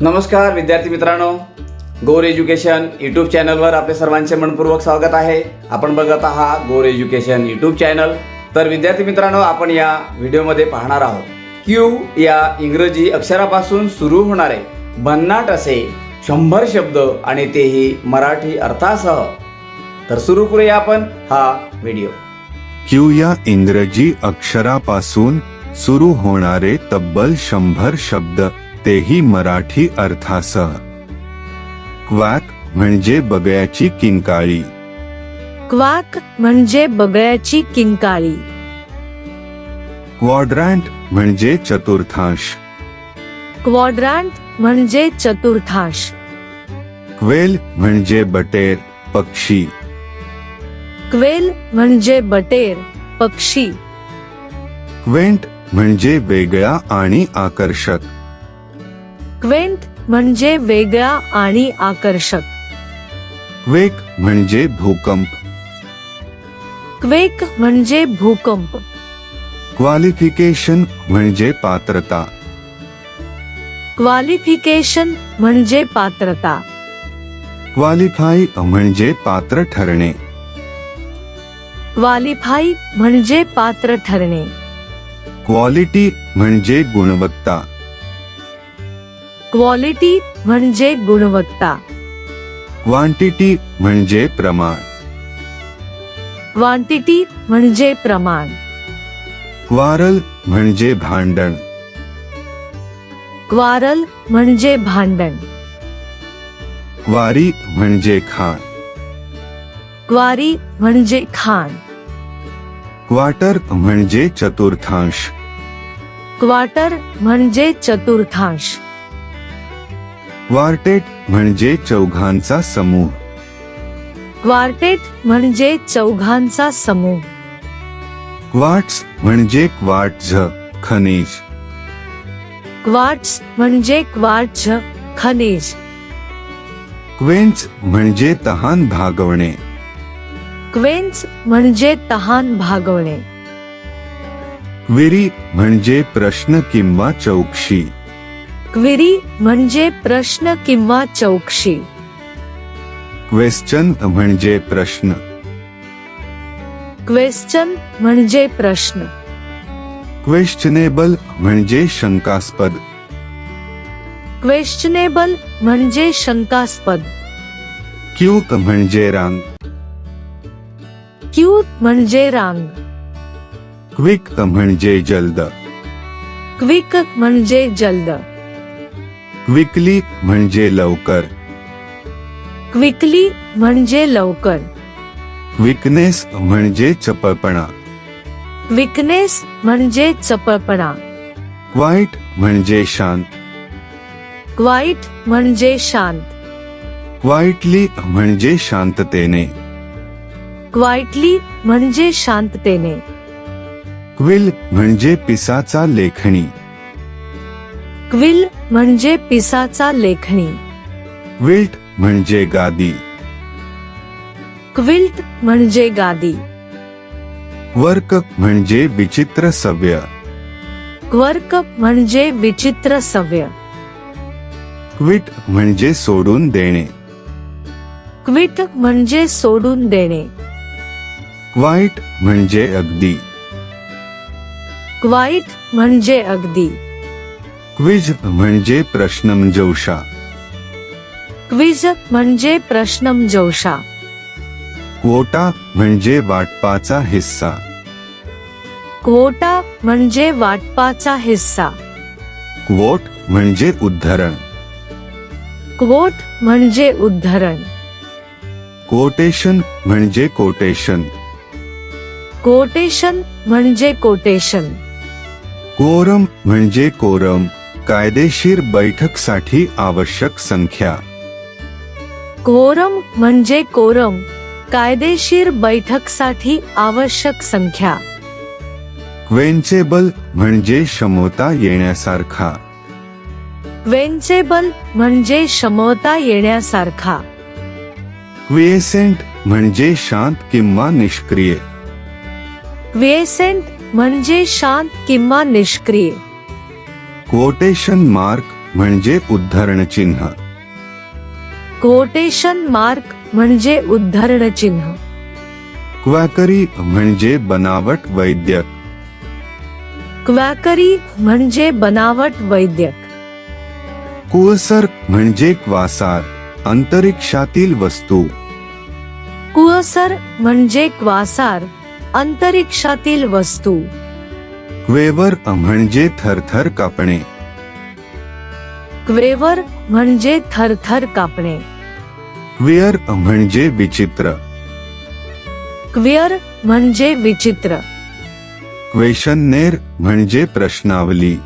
नमस्कार विद्यार्थी मित्रांनो. गोर एज्युकेशन यूट्यूब चॅनलवर आपले सर्वांचे मनपूर्वक स्वागत आहे. आपण बघत आहात गोर एज्युकेशन यूट्यूब चॅनल. तर विद्यार्थी मित्रांनो आपण या व्हिडिओमध्ये पाहणार आहोत. क्यू या इंग्रजी अक्षरापासून सुरू होणारे भन्नाट असे शंभर शब्द आणि तेही मराठी अर्थासह. तर सुरू करूया आपण हा व्हिडिओ. क्यू या इंग्रजी अक्षरापासून सुरू होणारे तब्बल शंभर शब्द तेही मराठी अर्थासह. क्वॅक म्हणजे बगळ्याची किंकाळी. क्वाक म्हणजे बगळ्याची किंकाळी. क्वाड्रँट म्हणजे चतुर्थांश. क्वाड्रांट म्हणजे चतुर्थांश. क्वेल म्हणजे बटेर पक्षी. क्वेल म्हणजे बटेर पक्षी. क्वेंट म्हणजे वेगळा आणि आकर्षक. क्वेंट म्हणजे वेगळा आणि आकर्षक. क्वेक म्हणजे भूकंप. क्वेक म्हणजे भूकंप. क्वालिफिकेशन म्हणजे पात्रता. क्वालिफिकेशन म्हणजे पात्रता. क्वालिफाय म्हणजे पात्र ठरणे. क्वालिफाय म्हणजे पात्र ठरणे. क्वालिटी म्हणजे गुणवत्ता. क्वालिटी म्हणजे गुणवत्ता. क्वांटिटी म्हणजे प्रमाण. क्वांटिटी म्हणजे प्रमाण. क्वारल म्हणजे भांडण. क्वारल म्हणजे भांडण. क्वारी म्हणजे खाण. क्वारी म्हणजे खाण. क्वार्टर म्हणजे चतुर्थांश. क्वार्टर म्हणजे चतुर्थांश. क्वार्टेट म्हणजे चौघांचा समूह. क्वार्टेट म्हणजे चौघांचा समूह. क्वार्ट्स म्हणजे क्वार्ट्झ खनिज. क्वार्ट्स म्हणजे क्वार्ट्झ खनिज. क्वेंच म्हणजे तहान भागवणे. क्वेन्स म्हणजे तहान भागवणे. क्विरी म्हणजे प्रश्न किंवा चौकशी. क्विरी म्हणजे प्रश्न किंवा चौकशी. क्वेश्चन म्हणजे प्रश्न. क्वेश्चन म्हणजे प्रश्न. क्वेश्चनेबल म्हणजे शंकास्पद. क्वेश्चनेबल म्हणजे शंकास्पद. क्यूक म्हणजे रांग क्यूट म्हणजे रांग क्विक म्हणजे जलद. क्विक म्हणजे जलद. क्विकली म्हणजे लवकर. क्विकली म्हणजे लवकर. क्विकनेस म्हणजे चपळपणा. विकनेस म्हणजे चपळपणा. क्वाईट म्हणजे शांत. क्वाईट म्हणजे शांत. क्वाईटली म्हणजे शांततेने. क्वाईटली म्हणजे शांततेने. क्विल म्हणजे पिसाचा लेखणी. क्विल म्हणजे पिसाचा लेखणी. क्विल्ट म्हणजे गादी. क्विल्ट म्हणजे गादी. वर्क म्हणजे विचित्र सव्य. क्वर्क म्हणजे विचित्र सव्य. क्विट म्हणजे सोडून देणे. क्विट म्हणजे सोडून देणे. क्वाईट म्हणजे अगदी. क्वाईट म्हणजे अगदी. क्विज म्हणजे प्रश्नमंजौषा क्विज म्हणजे प्रश्नमजौषा क्वोटा म्हणजे वाटपाचा हिस्सा. क्वोटा म्हणजे वाटपाचा हिस्सा. क्वोट म्हणजे उद्धरण. क्वोट म्हणजे उद्धरण. कोटेशन म्हणजे कोटेशन. कोटेशन म्हणजे कोटेशन. कोरम म्हणजे कोरम. कायदेशीर बैठकसाठी आवश्यक संख्या. कोरम म्हणजे कोरम. कायदेशीर बैठकसाठी आवश्यक संख्या. क्वेंचेबल म्हणजे क्षमता येण्यासारखा. वेंचेबल म्हणजे क्षमता येण्यासारखा. क्विएसेंट म्हणजे शांत किंवा निष्क्रिय. क्विएसेंट म्हणजे शांत किंवा निष्क्रिय. कोटेशन मार्क म्हणजे उद्धरण चिन्ह. कोटेशन मार्क म्हणजे उद्धरण चिन्ह. क्वॅकरी म्हणजे बनावट वैद्यक. क्वॅकरी म्हणजे बनावट वैद्यक. कुळसर म्हणजे क्वासार अंतरिक्षातील वस्तू. कुळसर म्हणजे क्वासार अंतरिक्षातील वस्तू. क्वेवर म्हणजे थरथर कापणे. क्वेवर म्हणजे थरथर कापणे. क्विअर म्हणजे विचित्र. क्विअर म्हणजे विचित्र. क्वेशननेर म्हणजे प्रश्नावली.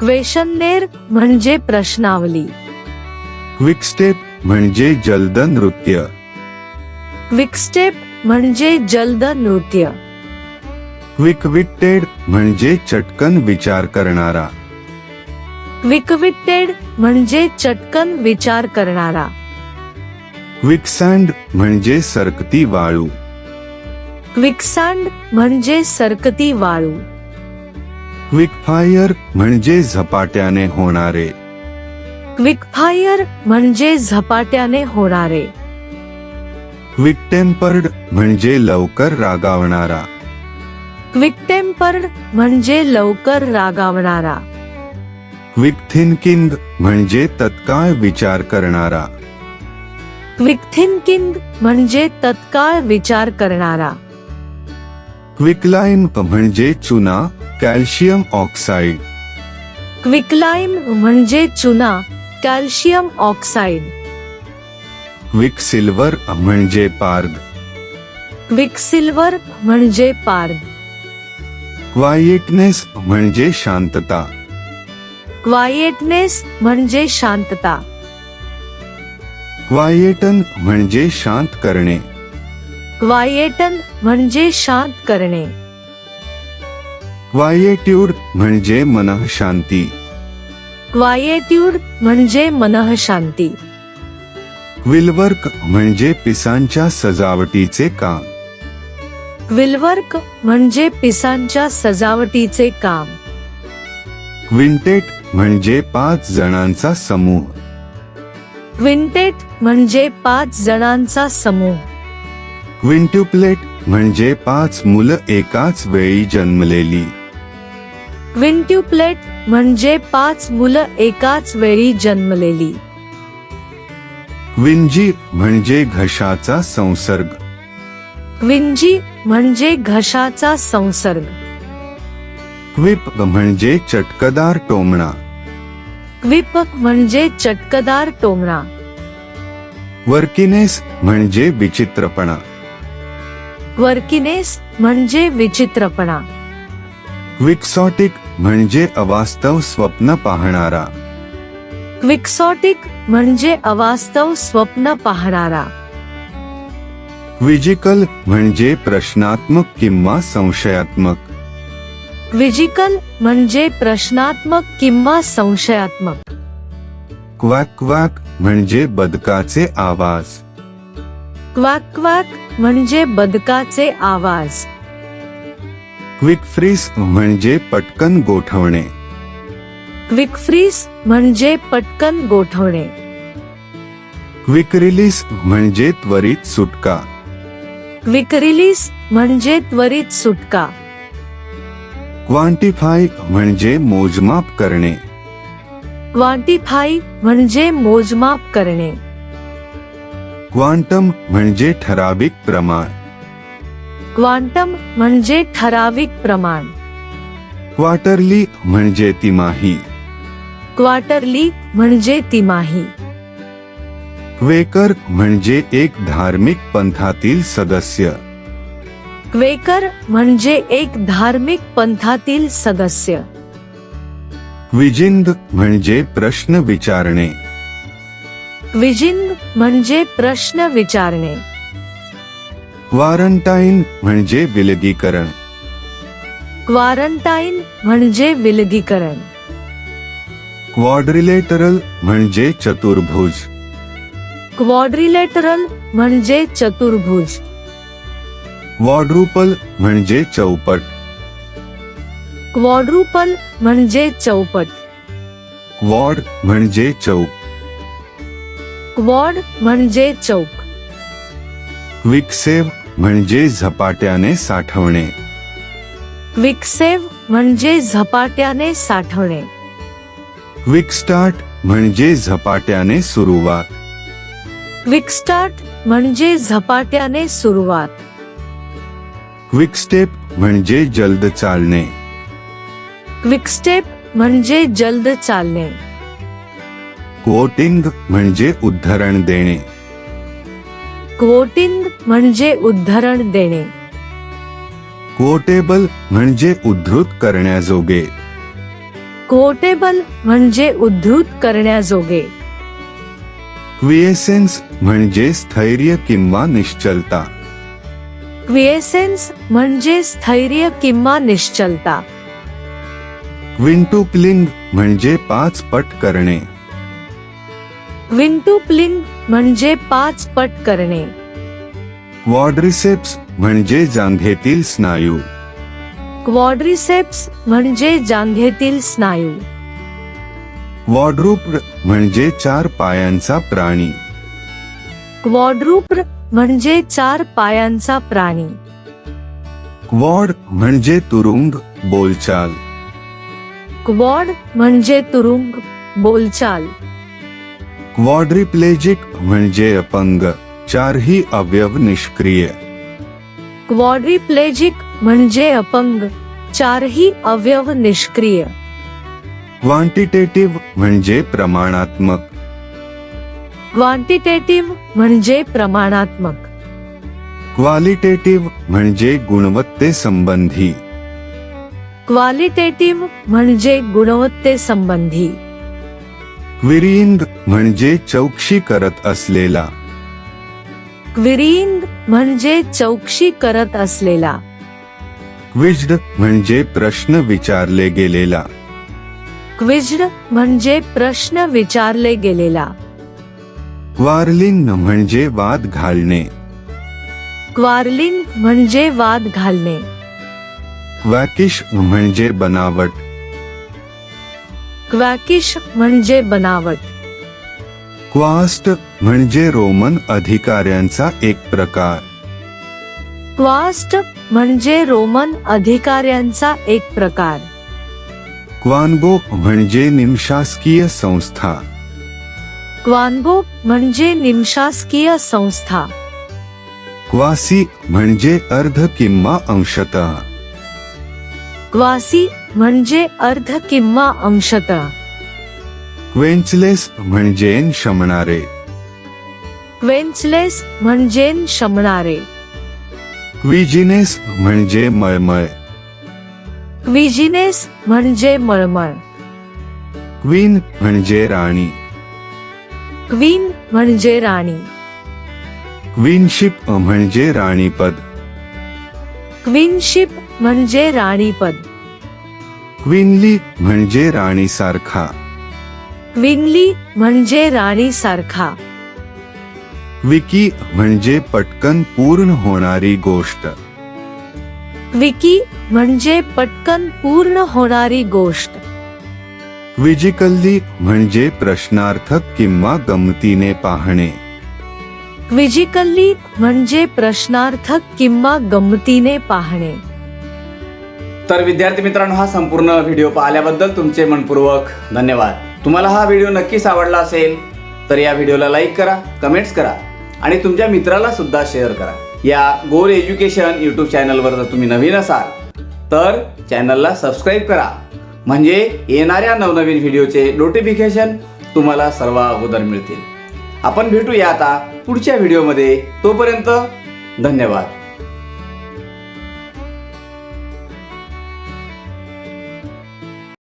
क्वेशननेर म्हणजे प्रश्नावली. क्विकस्टेप म्हणजे जलद नृत्य. क्विकस्टेप म्हणजे जलद नृत्य. क्विकविटेड म्हणजे चटकन विचार करणारा. क्विकविटेड म्हणजे चटकन विचार करणारा. क्विकसँड म्हणजे सरकती वाळू. क्विकसँड म्हणजे सरकती वाळू. क्विकफायर म्हणजे झपाट्याने होणारे. क्विकफायर म्हणजे झपाट्याने होणारे. क्विक टेम्पर्ड म्हणजे लवकर रागावणारा. क्विक टेम्पर्ड म्हणजे लवकर रागावणारा क्विक थिंकिंग म्हणजे तत्काळ विचार करणारा। क्विक थिंकिंग म्हणजे तत्काळ विचार करणारा। क्विकलाईम म्हणजे चुना कॅल्शियम ऑक्साईड। क्विकलाईम म्हणजे चुना कॅल्शियम ऑक्साईड। क्विक सिल्वर म्हणजे पार्द। क्विकसिल्वर म्हणजे पार्द। क्वाइटनेस म्हणजे शांतता. क्वायेटनेस म्हणजे शांतता. क्वायेटन म्हणजे शांत करणे. क्वायेटन म्हणजे शांत करणे. क्वायेट्यूड म्हणजे मनःशांती. क्वायेट्यूड म्हणजे मनःशांती. क्विलवर्क म्हणजे पिसांच्या सजावटीचे काम. क्विलवर्क म्हणजे पिसांच्या सजावटीचे काम. क्विंटेट म्हणजे पाच जणांचा समूह. क्विंटेट म्हणजे पाच जणांचा समूह. क्विंट्युप्लेट म्हणजे पाच मुलं एकाच वेळी जन्मलेली. क्विंट्युप्लेट म्हणजे पाच मुलं एकाच वेळी जन्मलेली. क्विंजी म्हणजे घशाचा संसर्ग. क्विंजी म्हणजे घशाचा संसर्ग. क्विप म्हणजे चटकदार टोमणा. क्विप म्हणजे चटकदार टोमणा. वर्किनेस म्हणजे विचित्रपणा. वर्किनेस म्हणजे विचित्रपणा. क्विक्सॉटिक म्हणजे अवास्तव स्वप्न पाहणारा. क्विक्सॉटिक म्हणजे अवास्तव स्वप्न पाहणारा. क्विजिकल म्हणजे प्रश्नात्मक किंवा संशयात्मक. क्विजिकल म्हणजे प्रश्नात्मक किंवा संशयात्मक. क्वॅक क्वॅक म्हणजे बदकाचे आवाज. क्वाक क्वाक म्हणजे बदकाचे आवाज. क्विक फ्रीज म्हणजे पटकन गोठवणे. क्विक फ्रीज म्हणजे पटकन गोठवणे. क्विक रिलीज म्हणजे त्वरित सुटका. क्विक रिलीज़ म्हणजे त्वरित सुटका. क्वांटिफाय म्हणजे मोजमाप करणे. क्वांटिफाई म्हणजे मोजमाप करणे. क्वांटम म्हणजे ठराविक प्रमाण. क्वांटम म्हणजे ठराविक प्रमाण. क्वार्टरली म्हणजे तिमाही. क्वार्टरली म्हणजे तिमाही. क्वेकर म्हणजे एक धार्मिक पंथातील सदस्य. क्वेकर म्हणजे एक धार्मिक पंथातील सदस्य. क्विजिंग म्हणजे प्रश्न विचारणे. क्विजिंग म्हणजे प्रश्न विचारणे. क्वारंटाईन म्हणजे विलगीकरण. क्वारंटाईन म्हणजे विलगीकरण. क्वाड्रिलेटरल म्हणजे चतुर्भुज. क्वाड्रिलेटरल म्हणजे चतुर्भुज. क्वाड्रुपल म्हणजे चौपट. क्वाड्रुपल म्हणजे चौपट. क्वॉड म्हणजे चौक. क्वॉड म्हणजे चौक. क्विकसेव्ह म्हणजे झपाट्याने साठवणे. क्विकसेव्ह म्हणजे झपाट्याने साठवणे. क्विकस्टार्ट म्हणजे झपाट्याने सुरुवात. क्विकस्टार्ट म्हणजे झपाट्याने सुरुवात. क्विकस्टेप म्हणजे जलद चालणे. क्विकस्टेप म्हणजे जलद चालणे. कोटिंग म्हणजे उद्धरण देणे. क्वोटिंग म्हणजे उद्धरण देणे. कोटेबल म्हणजे उद्धृत करण्याजोगे. क्वोटेबल म्हणजे उद्धृत करण्याजोगे. क्विएसेन्स म्हणजे स्थैर्य किंवा निश्चलता. क्विएसेन्स म्हणजे स्थैर्य किंवा निश्चलता. क्विंटुप्लिंग म्हणजे पाच पट करणे. क्विंटुप्लिंग म्हणजे पाच पट करणे. क्वाड्रिसेप्स म्हणजे जांघेतील स्नायू. क्वॉड्रिसेप्स म्हणजे जांघेतील स्नायू. क्वाड्रुप्ड म्हणजे चार पायांचा प्राणी. क्वॉड्रुप्र म्हणजे चार पायांचा प्राणी. क्वॉड म्हणजे तुरुंग बोलचाल. क्वॉड म्हणजे तुरुंग बोलचाल. क्वाड्रिप्लेजिक म्हणजे अपंग चारही अवयव निष्क्रिय. क्वॉड्रिप्लेजिक म्हणजे अपंग चारही अवयव निष्क्रिय. क्वांटिटेटिव्ह म्हणजे प्रमाणात्मक. क्वांटिटेटिव्ह म्हणजे प्रमाणात्मक. क्वालिटेटिव्ह म्हणजे गुणवत्ते संबंधी. क्वालिटेटिव्ह म्हणजे गुणवत्ते संबंधी. क्विरिंग म्हणजे चौकशी करत असलेला. क्विरिंग म्हणजे चौकशी करत असलेला. क्विज्ड म्हणजे प्रश्न विचारले गेलेला. क्विज्ड म्हणजे प्रश्न विचारले गेलेला. क्वारलिंग म्हणजे वाद घालणे. क्वारलिंग म्हणजे वाद घालणे. क्वॅकिश म्हणजे बनावट. क्वॅकिश म्हणजे बनावट. क्वास्ट म्हणजे रोमन अधिकाऱ्यांचा एक प्रकार. क्वास्ट म्हणजे रोमन अधिकाऱ्यांचा एक प्रकार. क्वानगो म्हणजे निमशासकीय संस्था. क्वानगो म्हणजे निमशासकीय संस्था. क्वासी म्हणजे अर्ध किंवा अंशतः. क्वासी म्हणजे अर्ध किंवा अंशतः. क्वेंचलेस म्हणजे शमणारे. क्वेंचलेस म्हणजे शमणारे. क्विजिनेस म्हणजे मळमळ. क्विजिनेस म्हणजे मळमळ. क्वीन म्हणजे राणी. क्वीन म्हणजे राणी. क्वीनशिप म्हणजे राणीपद. क्वीनशिप म्हणजे राणीपद. क्वीनली म्हणजे राणीसारखा. क्विनली म्हणजे राणीसारखा. विकी म्हणजे पटकन पूर्ण होणारी गोष्ट. क्विकी म्हणजे पटकन पूर्ण होणारी गोष्ट. क्विजिकल्ली म्हणजे प्रश्नार्थक किंवा गमतीने पाहणे. क्विजिकल्ली म्हणजे प्रश्नार्थक किंवा गमतीने पाहणे. तर विद्यार्थी मित्रांनो हा संपूर्ण व्हिडिओ पाहिल्याबद्दल तुमचे मनपूर्वक धन्यवाद. तुम्हाला हा व्हिडिओ नक्कीच आवडला असेल तर या व्हिडिओला लाईक करा कमेंट्स करा आणि तुमच्या मित्राला सुद्धा शेअर करा. या गोल एज्युकेशन यूट्यूब चॅनलवर जर तुम्ही नवीन असाल तर चॅनलला सबस्क्राईब करा. म्हणजे येणाऱ्या नवनवीन व्हिडिओचे नोटिफिकेशन तुम्हाला सर्व अगोदर मिळतील. आपण भेटूया आता पुढच्या व्हिडिओमध्ये. तोपर्यंत धन्यवाद.